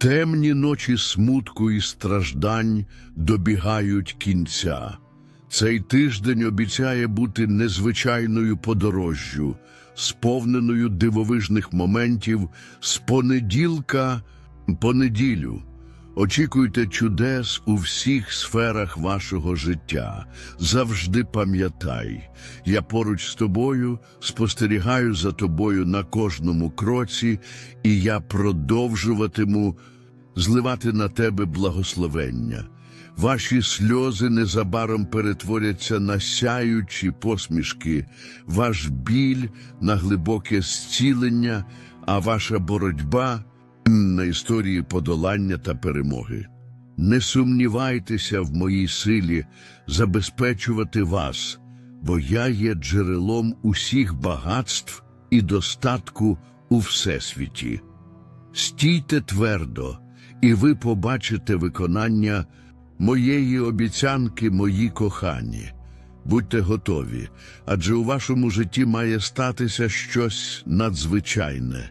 Темні ночі смутку і страждань добігають кінця. Цей тиждень обіцяє бути незвичайною подорожжю, сповненою дивовижних моментів з понеділка по неділю. Очікуйте чудес у всіх сферах вашого життя. Завжди пам'ятай, я поруч з тобою спостерігаю за тобою на кожному кроці, і я продовжуватиму зливати на тебе благословення. Ваші сльози незабаром перетворяться на сяючі посмішки, ваш біль на глибоке зцілення, а ваша боротьба на історії подолання та перемоги. Не сумнівайтеся в моїй силі забезпечувати вас, бо я є джерелом усіх багатств і достатку у всесвіті. Стійте твердо, і ви побачите виконання моєї обіцянки, мої кохані. Будьте готові, адже у вашому житті має статися щось надзвичайне.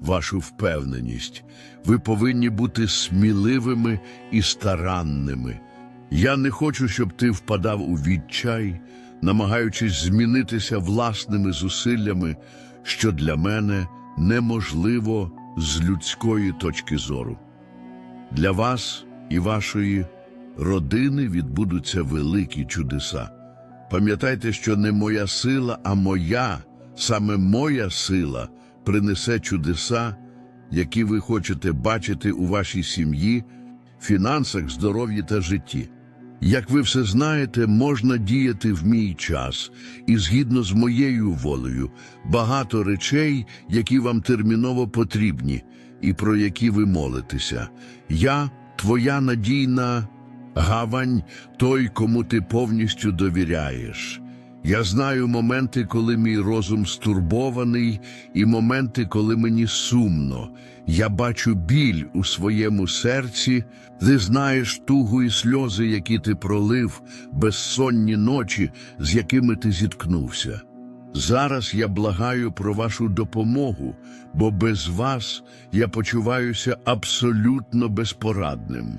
вашу впевненість. Ви повинні бути сміливими і старанними. Я не хочу, щоб ти впадав у відчай, намагаючись змінитися власними зусиллями, що для мене неможливо з людської точки зору. Для вас і вашої родини відбудуться великі чудеса. Пам'ятайте, що не моя сила, а моя, саме моя сила принесе чудеса, які ви хочете бачити у вашій сім'ї, фінансах, здоров'ї та житті. Як ви все знаєте, можна діяти в мій час, і згідно з моєю волею, багато речей, які вам терміново потрібні, і про які ви молитеся. Я твоя надійна гавань, той, кому ти повністю довіряєш. Я знаю моменти, коли мій розум стурбований, і моменти, коли мені сумно. Я бачу біль у своєму серці, ти знаєш тугу і сльози, які ти пролив, безсонні ночі, з якими ти зіткнувся. Зараз я благаю про вашу допомогу, бо без вас я почуваюся абсолютно безпорадним.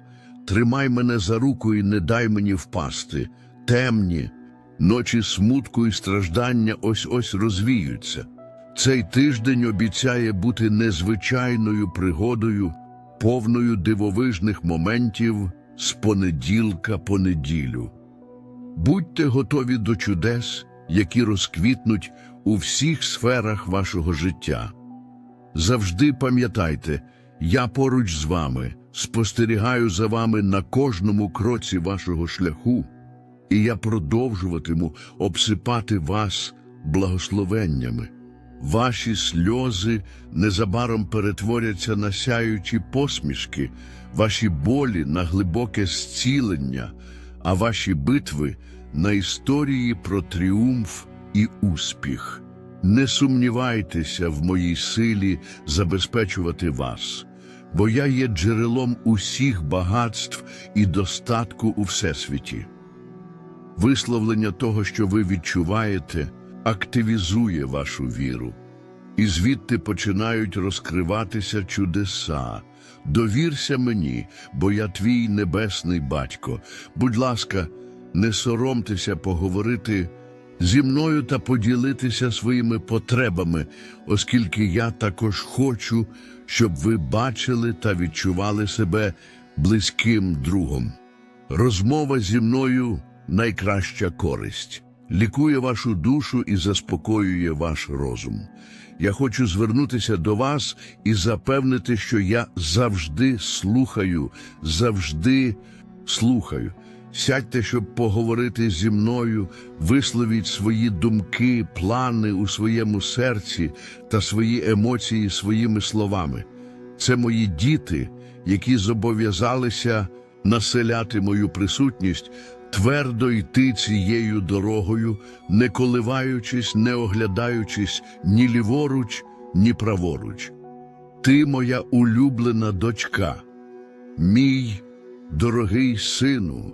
Тримай мене за руку і не дай мені впасти. Темні, ночі смутку і страждання ось ось розвіються. Цей тиждень обіцяє бути незвичайною пригодою, повною дивовижних моментів з понеділка по неділю. Будьте готові до чудес, які розквітнуть у всіх сферах вашого життя. Завжди пам'ятайте, я поруч з вами, спостерігаю за вами на кожному кроці вашого шляху, і я продовжуватиму обсипати вас благословеннями. Ваші сльози незабаром перетворяться на сяючі посмішки, ваші болі на глибоке зцілення, а ваші битви на історії про тріумф і успіх. Не сумнівайтеся в моїй силі забезпечувати вас, бо я є джерелом усіх багатств і достатку у всесвіті. Висловлення того, що ви відчуваєте, активізує вашу віру, і звідти починають розкриватися чудеса. Довірся мені, бо я твій небесний батько. Будь ласка, не соромтеся поговорити зі мною та поділитися своїми потребами, оскільки я також хочу, щоб ви бачили та відчували себе близьким другом. Розмова зі мною найкраща користь. лікує вашу душу і заспокоює ваш розум. Я хочу звернутися до вас і запевнити, що я завжди слухаю, завжди слухаю. Сядьте, щоб поговорити зі мною, висловіть свої думки, плани у своєму серці та свої емоції своїми словами. Це мої діти, які зобов'язалися населяти мою присутність, твердо йти цією дорогою, не коливаючись, не оглядаючись ні ліворуч, ні праворуч. Ти моя улюблена дочка, мій дорогий сину,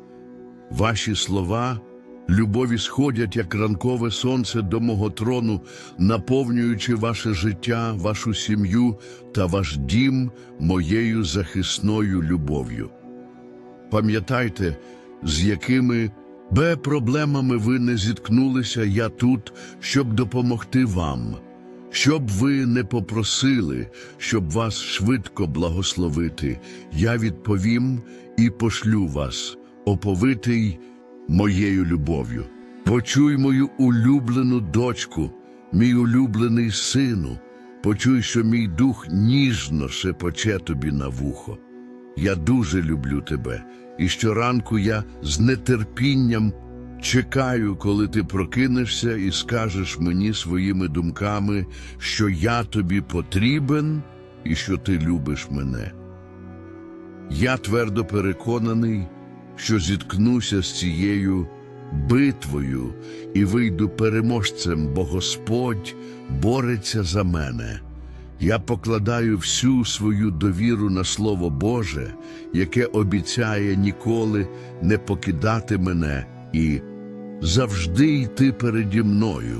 Ваші слова любові сходять, як ранкове сонце до мого трону, наповнюючи ваше життя, вашу сім'ю та ваш дім моєю захисною любов'ю. Пам'ятайте, з якими бе проблемами ви не зіткнулися, я тут, щоб допомогти вам, щоб ви не попросили, щоб вас швидко благословити, я відповім і пошлю вас, оповитий моєю любов'ю. Почуй мою улюблену дочку, мій улюблений сину, почуй, що мій дух ніжно шепоче тобі на вухо. Я дуже люблю тебе, і щоранку я з нетерпінням чекаю, коли ти прокинешся і скажеш мені своїми думками, що я тобі потрібен і що ти любиш мене. Я твердо переконаний, що зіткнуся з цією битвою і вийду переможцем, бо Господь бореться за мене. Я покладаю всю свою довіру на Слово Боже, яке обіцяє ніколи не покидати мене і завжди йти переді мною.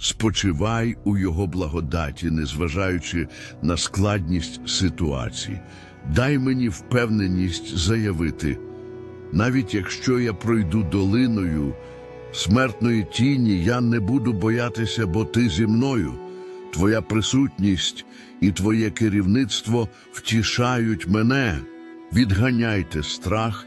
Спочивай у його благодаті, незважаючи на складність ситуації. Дай мені впевненість заявити, навіть якщо я пройду долиною смертної тіні, я не буду боятися, бо ти зі мною. Твоя присутність і твоє керівництво втішають мене. Відганяйте страх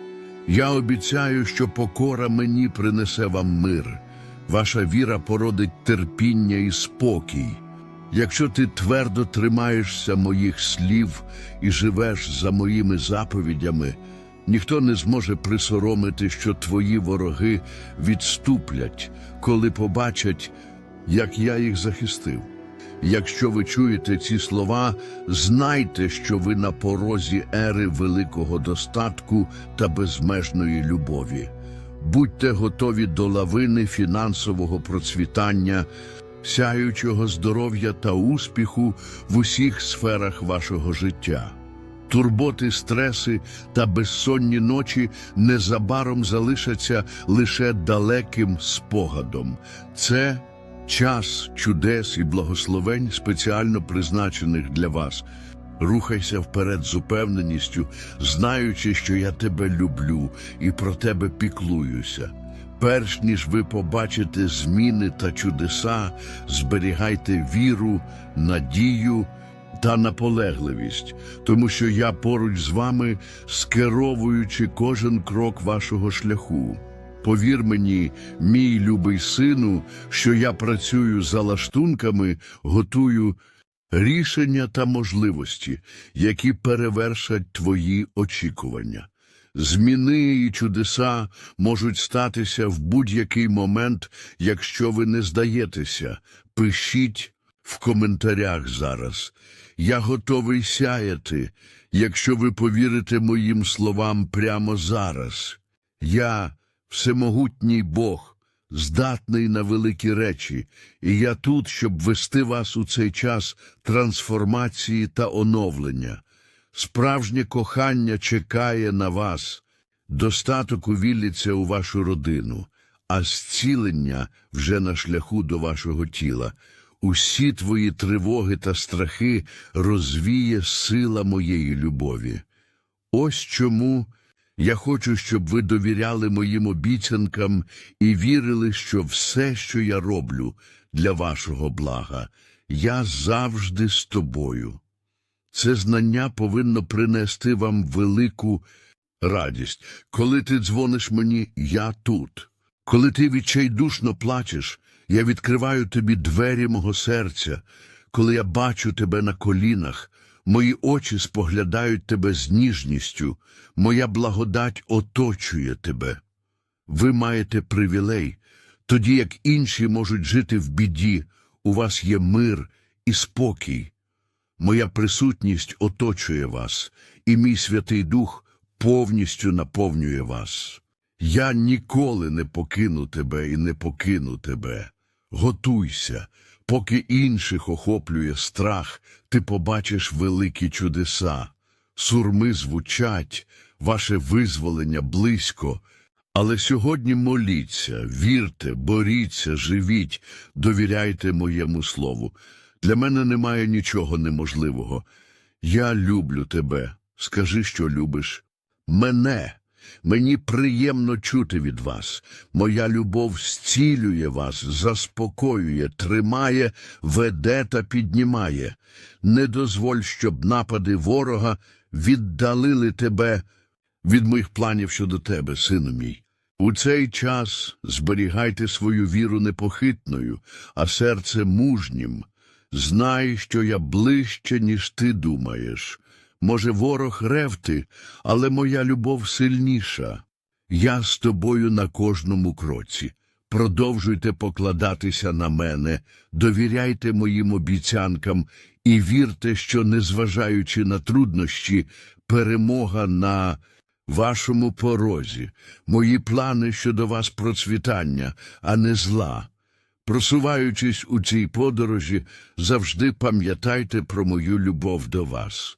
Я обіцяю, що покора мені принесе вам мир. Ваша віра породить терпіння і спокій. Якщо ти твердо тримаєшся моїх слів і живеш за моїми заповідями, ніхто не зможе присоромити, що твої вороги відступлять, коли побачать, як я їх захистив. Якщо ви чуєте ці слова, знайте, що ви на порозі ери великого достатку та безмежної любові. Будьте готові до лавини фінансового процвітання, сяючого здоров'я та успіху в усіх сферах вашого життя. Турботи, стреси та безсонні ночі незабаром залишаться лише далеким спогадом. Це час чудес і благословень, спеціально призначених для вас. Рухайся вперед з упевненістю, знаючи, що я тебе люблю і про тебе піклуюся. Перш ніж ви побачите зміни та чудеса, зберігайте віру, надію та наполегливість, тому що я поруч з вами, скеровуючи кожен крок вашого шляху. Повір мені, мій любий сину, що я працюю за лаштунками, готую рішення та можливості, які перевершать твої очікування. Зміни і чудеса можуть статися в будь-який момент, якщо ви не здаєтеся. Пишіть в коментарях зараз. Я готовий сяяти, якщо ви повірите моїм словам прямо зараз. Я всемогутній Бог, здатний на великі речі, і я тут, щоб вести вас у цей час трансформації та оновлення. Справжнє кохання чекає на вас, достаток увіллється у вашу родину, а зцілення вже на шляху до вашого тіла. Усі твої тривоги та страхи розвіє сила моєї любові. Ось чому я хочу, щоб ви довіряли моїм обіцянкам і вірили, що все, що я роблю для вашого блага, я завжди з тобою. Це знання повинно принести вам велику радість. Коли ти дзвониш мені, я тут. Коли ти відчайдушно плачеш, я відкриваю тобі двері мого серця. Коли я бачу тебе на колінах, мої очі споглядають тебе з ніжністю, моя благодать оточує тебе. Ви маєте привілей, тоді як інші можуть жити в біді, у вас є мир і спокій. Моя присутність оточує вас, і мій Святий Дух повністю наповнює вас. Я ніколи не покину тебе і не покину тебе. Готуйся, поки інших охоплює страх, ти побачиш великі чудеса. Сурми звучать, ваше визволення близько. Але сьогодні моліться, вірте, боріться, живіть, довіряйте моєму слову. Для мене немає нічого неможливого. Я люблю тебе. Скажи, що любиш. Мене. Мені приємно чути від вас. Моя любов зцілює вас, заспокоює, тримає, веде та піднімає. Не дозволь, щоб напади ворога віддалили тебе від моїх планів щодо тебе, сину мій. У цей час зберігайте свою віру непохитною, а серце мужнім. Знай, що я ближче, ніж ти думаєш. Може, ворог ревти, але моя любов сильніша. Я з тобою на кожному кроці. Продовжуйте покладатися на мене, довіряйте моїм обіцянкам і вірте, що, незважаючи на труднощі, перемога на вашому порозі, мої плани щодо вас процвітання, а не зла. Просуваючись у цій подорожі, завжди пам'ятайте про мою любов до вас.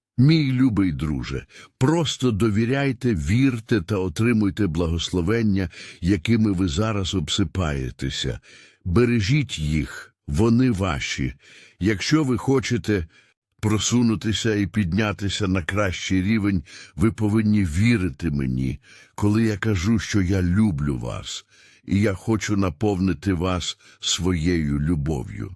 Мій любий друже, просто довіряйте, вірте та отримуйте благословення, якими ви зараз обсипаєтеся. Бережіть їх, вони ваші. Якщо ви хочете просунутися і піднятися на кращий рівень, ви повинні вірити мені, коли я кажу, що я люблю вас, і я хочу наповнити вас своєю любов'ю.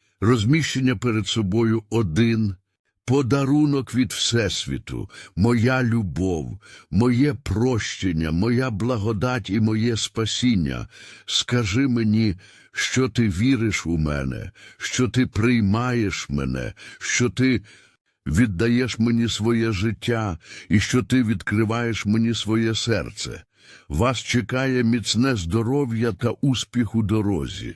розміщення перед собою один, подарунок від Всесвіту, моя любов, моє прощення, моя благодать і моє спасіння. Скажи мені, що ти віриш у мене, що ти приймаєш мене, що ти віддаєш мені своє життя і що ти відкриваєш мені своє серце. Вас чекає міцне здоров'я та успіх у дорозі.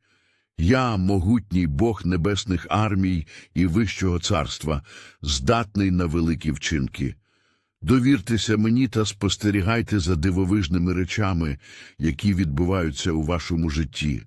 Я, могутній Бог небесних армій і Вищого царства, здатний на великі вчинки. Довіртеся мені та спостерігайте за дивовижними речами, які відбуваються у вашому житті.